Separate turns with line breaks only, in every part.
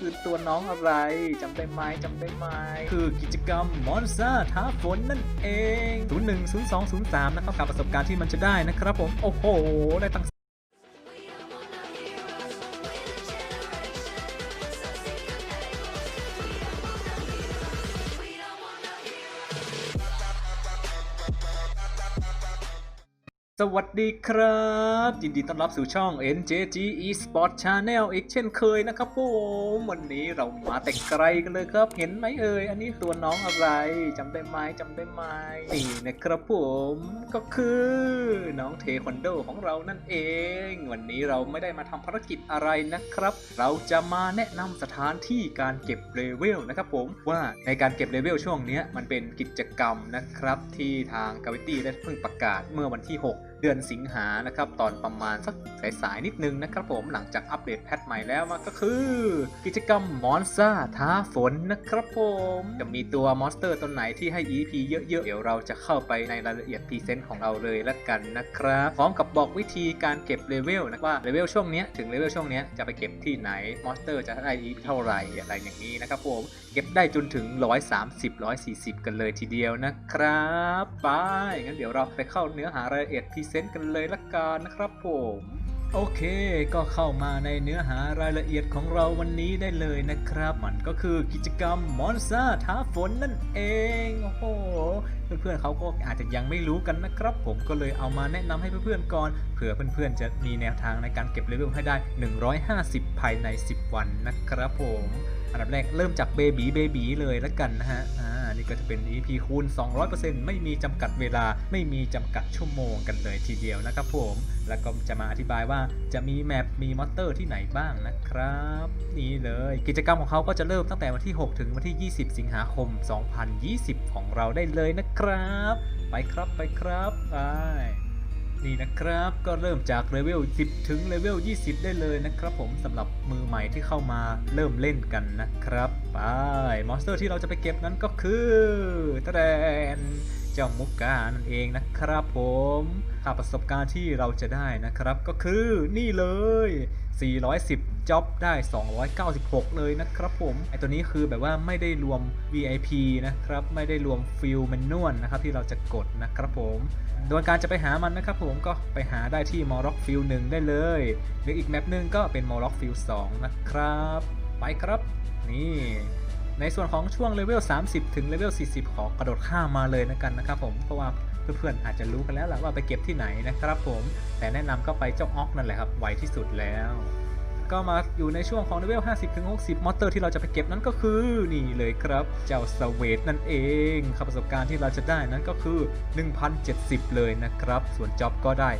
คือตัวน้องอะไรจำได้ไหมจำได้ไหมคือกิจกรรมมอนซ่าท้าฝนนั่นเอง 01 02 03 นะครับกับประสบการณ์ที่มันจะได้นะครับผม โอ้โห ได้ตั้ง สวัสดีครับ ยินดีต้อนรับสู่ช่อง NJG Esport Channel อีกเช่นเคยนะครับผมวันนี้เรามาแต่ไกลกันเลยครับ เห็นไหมเอ่ย อันนี้ตัวน้องอะไรจำได้ไหมจำได้ไหมนี่นะครับผมก็คือน้องเทควันโดของเรานั่นเอง วันนี้เราไม่ได้มาทำภารกิจอะไรนะครับ เราจะมาแนะนำสถานที่การเก็บเลเวลนะครับผมว่าในการเก็บเลเวลช่วงเนี้ยมันเป็นกิจกรรมนะครับที่ทางกาวิตี้ได้เพิ่งประกาศเมื่อวันที่ 6 เดือนสิงหานะครับตอนประมาณสักสายๆนิดนึงนะครับผมหลังจากอัปเดตแพทใหม่แล้วก็คือ กิจกรรมมอนซ่าท้าฝนนะครับผมจะมีตัวมอนสเตอร์ตัวไหนที่ให้ EP เยอะๆ เดี๋ยวเราจะเข้าไปในรายละเอียดพรีเซนต์ของเราเลยละกันนะครับพร้อมกับบอกวิธีการเก็บเลเวลนะว่าเลเวลช่วงเนี้ยถึงเลเวลช่วงเนี้ยจะไปเก็บที่ไหนมอนสเตอร์จะได้ EP เท่าไหร่อะไรอย่างนี้นะครับผมเก็บได้จนถึง 130 140 กันเลยทีเดียวนะครับไปงั้นเดี๋ยวเราไปเข้าเนื้อหารายละเอียดพรีเเซนต์กันเลยละกันนะครับผมโอเค ก็เข้ามาในเนื้อหารายละเอียดของเราวันนี้ได้เลยนะครับ มันก็คือกิจกรรมมอนซ่าท้าฝนนั่นเอง โอ้โห เพื่อนๆเขาก็อาจจะยังไม่รู้กันนะครับ ผมก็เลยเอามาแนะนำให้เพื่อนๆก่อน เผื่อเพื่อนๆจะมีแนวทางในการเก็บเลเวลให้ได้ 150 ภายใน 10 วันนะครับผม อันดับแรกเริ่มจากเบบีเบบีเลยล้วกันนะฮะ นี่ก็จะเป็น EP คูณ 200%ไม่มีจำกัดเวลา ไม่มีจำกัดชั่วโมงกันเลยทีเดียวนะครับผม แล้วก็จะมาอธิบายว่าจะมีแมปมีมอเตอร์ที่ไหนบ้างนะครับ นี่เลยกิจกรรมของเขาก็จะเริ่มตั้งแต่วันที่ 6 ถึงวันที่ 20 สิงหาคม 2020 ของเราได้เลยนะครับ ไปครับไปครับไป นี่นะครับก็เริ่มจากเลเวล 10 ถึงเลเวล 20 ได้เลยนะครับผมสำหรับมือใหม่ที่เข้ามาเริ่มเล่นกันนะครับ ไป มอนสเตอร์ที่เราจะไปเก็บนั้นก็คือตะแดน เจ้ามุกกานั่นเองนะครับผมค่าประสบการณ์ที่เราจะได้นะครับ ก็คือนี่เลย 410จ็อบได้ 296 เลยนะครับผม ไอตัวนี้คือแบบว่าไม่ได้รวม VIP นะครับ ไม่ได้รวมฟิลแมนนวลนะครับที่เราจะกดนะครับผม โดยการจะไปหามันนะครับผมก็ไปหาได้ที่มอร็อกฟิล1ได้เลย หรืออีกแมปหนึ่งก็เป็นมอร็อกฟิล2นะครับ ไปครับ นี่ ในส่วนของช่วงเลเวล 30 ถึงเลเวล 40 ขอกระโดดข้ามมาเลยนะกันนะครับผมเพราะว่าเพื่อนๆอาจจะรู้กันแล้วแหละว่าไปเก็บที่ไหนนะครับผมแต่แนะนำก็ไปเจ้าออกนั่นแหละครับไวที่สุดแล้ว ก็มาอยู่ในช่วงของเลเวล 50ถึง60 มอเตอร์ที่เราจะไปเก็บนั้นก็คือ นี่เลยครับ เจ้าสเวตนั่นเองครับประสบการณ์ที่เราจะได้นั้นก็คือ 1,070 เลยนะครับ ส่วนจ็อบก็ได้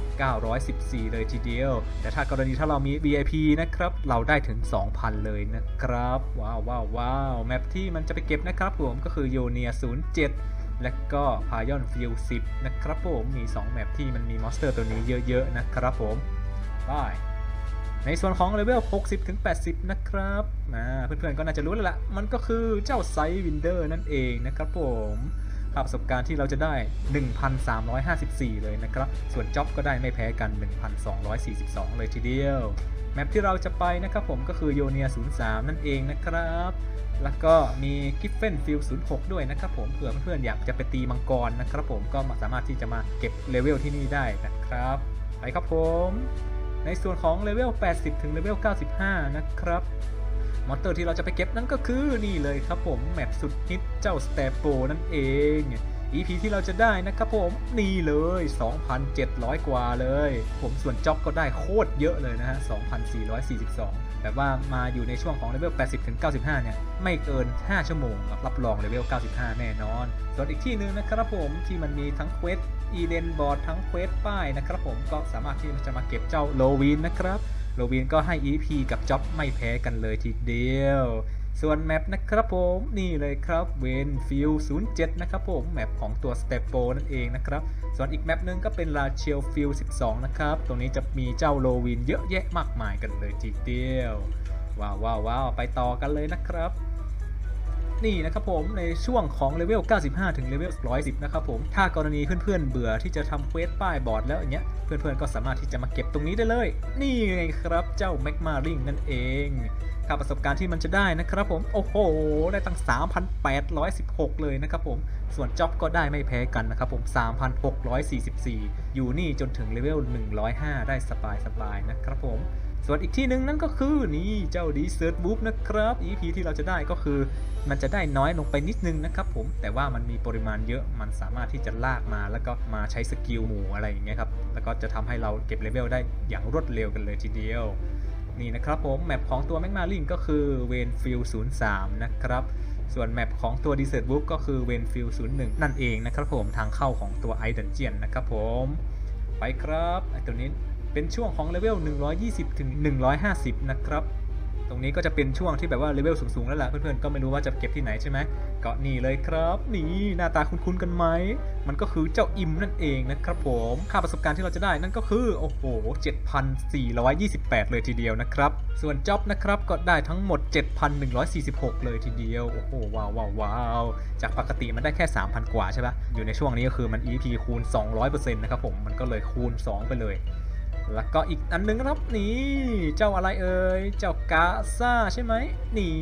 914 เลยทีเดียว แต่ถ้ากรณีถ้าเรามี VIP นะครับ เราได้ถึง 2,000 เลยนะครับ ว้าวว้าวว้าวแมปที่มันจะไปเก็บนะครับผมก็คือโยเนีย 07และก็พายอนฟิล10 นะครับผม มี 2 แมปที่มันมีมอนสเตอร์ตัวนี้เยอะ ๆ นะครับผมบาย ในส่วนของเลเวล 60 ถึง 80 นะครับอ่าเพื่อนๆ ก็น่าจะรู้แล้วล่ะ มันก็คือเจ้าไซวินเดอร์นั่นเองนะครับผมภาประสบการณ์ที่เราจะได้ 1,354 เลยนะครับ ส่วนจ็อบก็ได้ไม่แพ้กัน 1,242 เลยทีเดียว แมปที่เราจะไปนะครับผมก็คือโยเนีย 03 นั่นเองนะครับ แล้วก็มีกิฟเฟนฟิล06 ด้วยนะครับผม เผื่อเพื่อนๆ อยากจะไปตีมังกรนะครับผม ก็สามารถที่จะมาเก็บเลเวลที่นี่ได้นะครับ ไปครับผม ในส่วนของเลเวล 80 ถึงเลเวล 95 นะครับมอนเตอร์ที่เราจะไปเก็บนั่นก็คือนี่เลยครับผม แมปสุดฮิตเจ้าสเตปโปนั่นเอง EP ที่เราจะได้นะครับผมนี่เลย 2,700 กว่าเลย ผมส่วนจ็อบก็ได้โคตรเยอะเลยนะฮะ 2,442 แบบว่ามาอยู่ในช่วงของเลเวล 80 ถึง 95 เนี่ย ไม่เกิน 5 ชั่วโมงรับรับรองเลเวล 95 แน่นอน ส่วนอีกที่หนึ่งนะครับผมที่มันมีทั้งเควสอีเดนบอร์ดทั้งเควสป้ายนะครับผมก็สามารถที่จะมาเก็บเจ้าโลวินนะครับโลวินก็ให้ EP กับจ็อบไม่แพ้กันเลยทีเดียว ส่วนแมปนะครับผมนี่เลยครับเวนฟิล07 นะครับผมแมปของตัวสเตปโปนั่นเองนะครับ ส่วนอีกแมปหนึงก็เป็นลาเชลฟิล12 นะครับ ตรงนี้จะมีเจ้าโลวินเยอะแยะมากมายกันเลยทีเดียว ว้าวว้าววาวไปต่อกันเลยนะครับ นี่นะครับผมในช่วงของเลเวล 95 ถึงเลเวล 110 นะครับผม ถ้ากรณีเพื่อนๆเบื่อที่จะทำเควสป้ายบอร์ดแล้วอย่างเงี้ยเพื่อนๆก็สามารถที่จะมาเก็บตรงนี้ได้เลย นี่ไงครับเจ้าแมกมาริงนั่นเอง ค่าประสบการณ์ที่มันจะได้นะครับผม โอ้โห ได้ตั้ง 3,816 เลยนะครับผม ส่วนจ็อบก็ได้ไม่แพ้กันนะครับผม 3,644 อยู่นี่จนถึงเลเวล 105 ได้สบายๆนะครับผม ส่วนอีกที่หนึ่งนั่นก็คือนี่เจ้าดีเซิร์ตบุ๊กนะครับ EP ที่เราจะได้ก็คือ มันจะได้น้อยลงไปนิดนึงนะครับผม แต่ว่ามันมีปริมาณเยอะ มันสามารถที่จะลากมาแล้วก็มาใช้สกิลหมู่อะไรอย่างเงี้ยครับ แล้วก็จะทำให้เราเก็บเลเวลได้อย่างรวดเร็วกันเลยทีเดียว นี่นะครับผมแมปของตัวแมกมาลิงก็คือเวนฟิลศูนย์สามนะครับส่วนแมปของตัวดีเซอร์บุ๊กก็คือเวนฟิลศูนย์หนึ่งนั่นเองนะครับผมทางเข้าของตัวไอเดนเจียนนะครับผมไปครับไอตัวนี้เป็นช่วงของเลเวล120 ถึง 150 นะครับ ตรงนี้ก็จะเป็นช่วงที่แบบว่าเลเวลสูงๆแล้วล่ะเพื่อนๆก็ไม่รู้ว่าจะเก็บที่ไหนใช่ไหมก็นี่เลยครับนี่หน้าตาคุ้นๆกันไหมมันก็คือเจ้าอิมนั่นเองนะครับผมค่าประสบการณ์ที่เราจะได้นั่นก็คือโอ้โห 7,428 เลยทีเดียวนะครับส่วนจ็อบนะครับก็ได้ทั้งหมด 7,146 เลยทีเดียวโอ้โหว้าวว้าวาวจากปกติมันได้แค่ 3,000 กว่าใช่ปะอยู่ในช่วงนี้ก็คือมัน EP คูณ 200%นะครับผมมันก็เลยคูณ 2 ไปเลย แล้วก็อีกอันหนึงครับนี่เจ้าอะไรเอ่ยเจ้ากาซ่าใช่ไหมนี่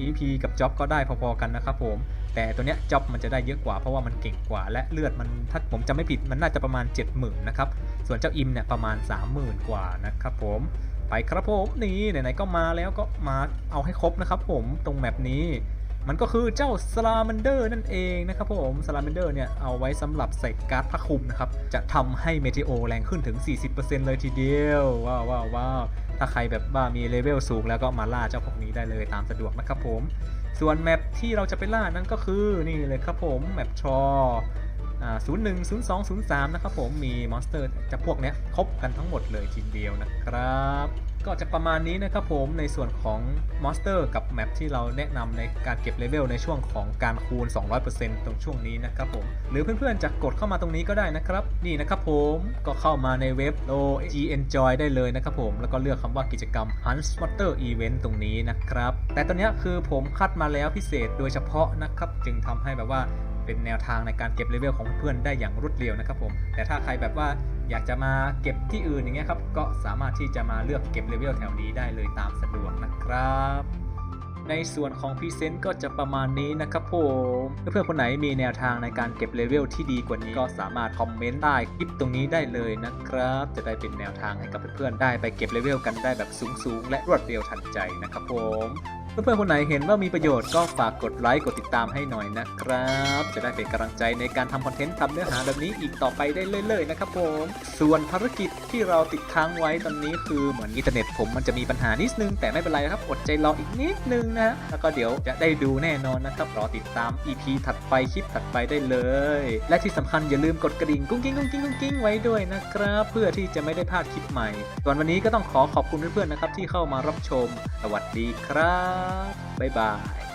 EP กับจ็อบก็ได้พอๆกันนะครับผม แต่ตัวเนี้ยจ็อบมันจะได้เยอะกว่าเพราะว่ามันเก่งกว่า และเลือดมันถ้าผมจำไม่ผิดมันน่าจะประมาณ 70,000นะครับส่วนเจ้าอิมเนี่ยประมาณ 30,000 กว่านะครับผมไปครับผมนี่ไหนๆก็มาแล้วก็มาเอาให้ครบนะครับผมตรงแมปนี้ มันก็คือเจ้าสลามันเดอร์นั่นเองนะครับผมสลามันเดอร์เนี่ยเอาไว้สำหรับใส่การ์ดพระคุมนะครับ จะทำให้เมทิโอแรงขึ้นถึง 40%เลยทีเดียว ว้าวว้าวว้าวถ้าใครแบบว่ามีเลเวลสูงแล้วก็มาล่าเจ้าพวกนี้ได้เลยตามสะดวกนะครับผม ส่วนแมปที่เราจะไปล่านั่นก็คือนี่เลยครับผมแมปชอ อ่า01 02 03นะครับผมมีมอนสเตอร์จะพวกเนี้ยครบกันทั้งหมดเลยทีเดียวนะครับ ก็จะประมาณนี้นะครับผมในส่วนของมอนสเตอร์กับแมปที่เราแนะนำในการเก็บเลเวลในช่วงของการคูณ 200%ตรงช่วงนี้นะครับผม หรือเพื่อนๆจะกดเข้ามาตรงนี้ก็ได้นะครับ นี่นะครับผมก็เข้ามาในเว็บโล G Enjoy ได้เลยนะครับผม แล้วก็เลือกคำว่ากิจกรรม Hunt Spotter Event ตรงนี้นะครับ แต่ตัวเนี้คือผมคัดมาแล้วพิเศษโดยเฉพาะนะครับ จึงทำให้แบบว่า เป็นแนวทางในการเก็บเลเวลของเพื่อนๆได้อย่างรวดเร็วนะครับผม แต่ถ้าใครแบบว่าอยากจะมาเก็บที่อื่นอย่างเงี้ยครับ ก็สามารถที่จะมาเลือกเก็บเลเวลแถวนี้ได้เลยตามสะดวกนะครับ ในส่วนของพรีเซนต์ก็จะประมาณนี้นะครับผมเพื่อนๆคนไหนมีแนวทางในการเก็บเลเวลที่ดีกว่านี้ก็สามารถคอมเมนต์ใต้คลิปตรงนี้ได้เลยนะครับ จะได้เป็นแนวทางให้กับเพื่อนๆได้ไปเก็บเลเวลกันได้แบบสูงๆและรวดเร็วทันใจนะครับผม เพื่อนๆคนไหนเห็นว่ามีประโยชน์ก็ฝากกดไลค์กดติดตามให้หน่อยนะครับ จะได้เป็นกำลังใจในการทำคอนเทนต์ทำเนื้อหาแบบนี้อีกต่อไปได้เรื่อยๆนะครับผมส่วนภารกิจที่เราติดค้างไว้ตอนนี้คือเหมือนอินเทอร์เน็ตผมมันจะมีปัญหานิดนึงแต่ไม่เป็นไรครับอดใจรออีกนิดนึงนะแล้วก็เดี๋ยวจะได้ดูแน่นอนนะครับรอติดตาม EP ถัดไปคลิปถัดไปได้เลย และที่สำคัญอย่าลืมกดกระดิ่งกุ้งกิ้งกุ้งกิ้งกุ้งกิ้งไว้ด้วยนะครับ เพื่อที่จะไม่ได้พลาดคลิปใหม่ส่วนวันนี้ก็ต้องขอขอบคุณเพื่อนๆนะครับที่เข้ามารับชม สวัสดีครับบ๊ายบาย